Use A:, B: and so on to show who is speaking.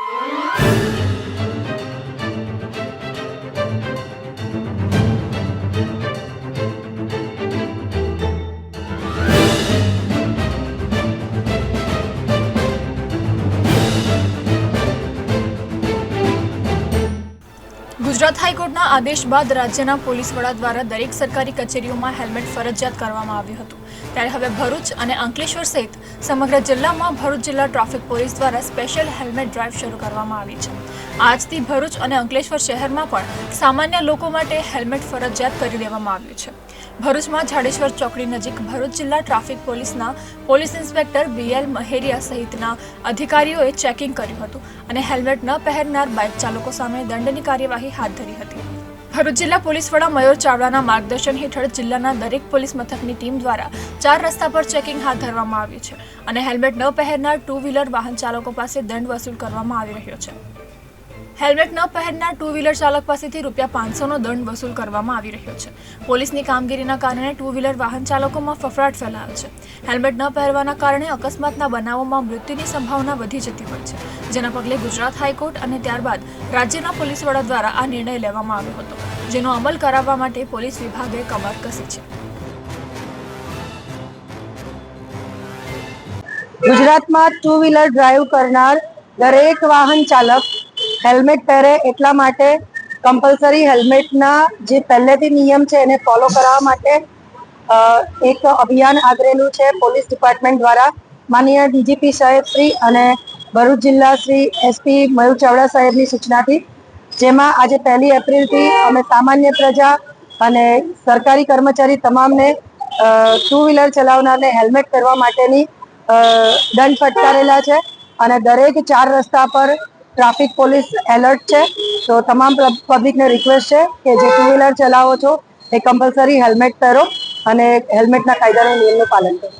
A: Thank you. Gujarat હાઈકોર્ટના આદેશ બાદ રાજ્યના પોલીસ વડા દ્વારા દરેક સરકારી કચેરીઓમાં હેલ્મેટ ફરજિયાત કરવામાં આવ્યું હતું. ત્યારે હવે ભરૂચ અને અંકલેશ્વર સહિત સમગ્ર જિલ્લામાં ભરૂચ જિલ્લા ટ્રાફિક પોલીસ દ્વારા સ્પેશિયલ હેલ્મેટ ડ્રાઈવ શરૂ કરવામાં આવી છે. આજથી ભરૂચ અને અંકલેશ્વર શહેરમાં પણ સામાન્ય લોકો માટે હેલ્મેટ ફરજિયાત કરી દેવામાં આવ્યું છે. ભરૂચમાં જાડેશ્વર ચોકડી નજીક ભરૂચ જિલ્લા ટ્રાફિક પોલીસના પોલીસ ઇન્સ્પેક્ટર બીએલ મહેરિયા સહિતના અધિકારીઓએ ચેકિંગ કર્યું હતું અને હેલ્મેટ ન પહેરનાર બાઇક ચાલકો સામે દંડની કાર્યવાહી હાથ ધરી હતી. ભરૂચ જિલ્લા પોલીસ વડા મયુર ચાવડાના માર્ગદર્શન હેઠળ જિલ્લાના દરેક પોલીસ મથકની ટીમ દ્વારા ચાર રસ્તા પર ચેકિંગ હાથ ધરવામાં આવ્યું છે અને હેલ્મેટ ન પહેરનાર ટુ વ્હીલર વાહન ચાલકો પાસે દંડ વસૂલ કરવામાં આવી રહ્યો છે. હેલ્મેટ ન પહેરનાર ટુ વ્હીલર ચાલક પાસેથી રૂપિયા પાંચસોનો દંડ વસૂલ કરવામાં આવી રહ્યો છે. પોલીસની કામગીરીના કારણે ટુ વ્હીલર વાહન ચાલકોમાં ફફડાટ ફેલાયો છે. હેલ્મેટ ન પહેરવાના કારણે અકસ્માતના બનાવોમાં મૃત્યુની સંભાવના વધી જતી હોય છે. જેના પગલે ગુજરાત હાઈકોર્ટ અને ત્યારબાદ રાજ્યના પોલીસ વડા દ્વારા આ નિર્ણય લેવામાં આવ્યો હતો, જેનો અમલ કરાવવા માટે પોલીસ વિભાગે કમર કસી છે.
B: ગુજરાતમાં ટુ વ્હીલર ડ્રાઈવ કરનાર દરેક વાહન ચાલક હેલ્મેટ પહેરે એટલા માટે કમ્પલસરી હેલ્મેટના જે પહેલેથી નિયમ છે એને ફોલો કરાવવા માટે એક અભિયાન આદરેલું છે પોલીસ ડિપાર્ટમેન્ટ દ્વારા. માનનીય ડીજીપી સાહેબ શ્રી અને ભરૂચ જિલ્લા શ્રી એસપી મયુર ચાવડા સાહેબની સૂચનાથી, જેમાં આજે પહેલી એપ્રિલથી અમે સામાન્ય પ્રજા અને સરકારી કર્મચારી તમામને ટુ વ્હીલર ચલાવનારને હેલ્મેટ પહેરવા માટેની દંડ ફટકારેલા છે. અને દરેક ચાર રસ્તા પર ટ્રાફિક પોલીસ એલર્ટ છે. તો તમામ પબ્લિકને રિક્વેસ્ટ છે કે જે ટુ વ્હીલર ચલાવો છો એ કમ્પલસરી હેલ્મેટ પહેરો અને હેલ્મેટના કાયદાના નિયમનું પાલન કરો.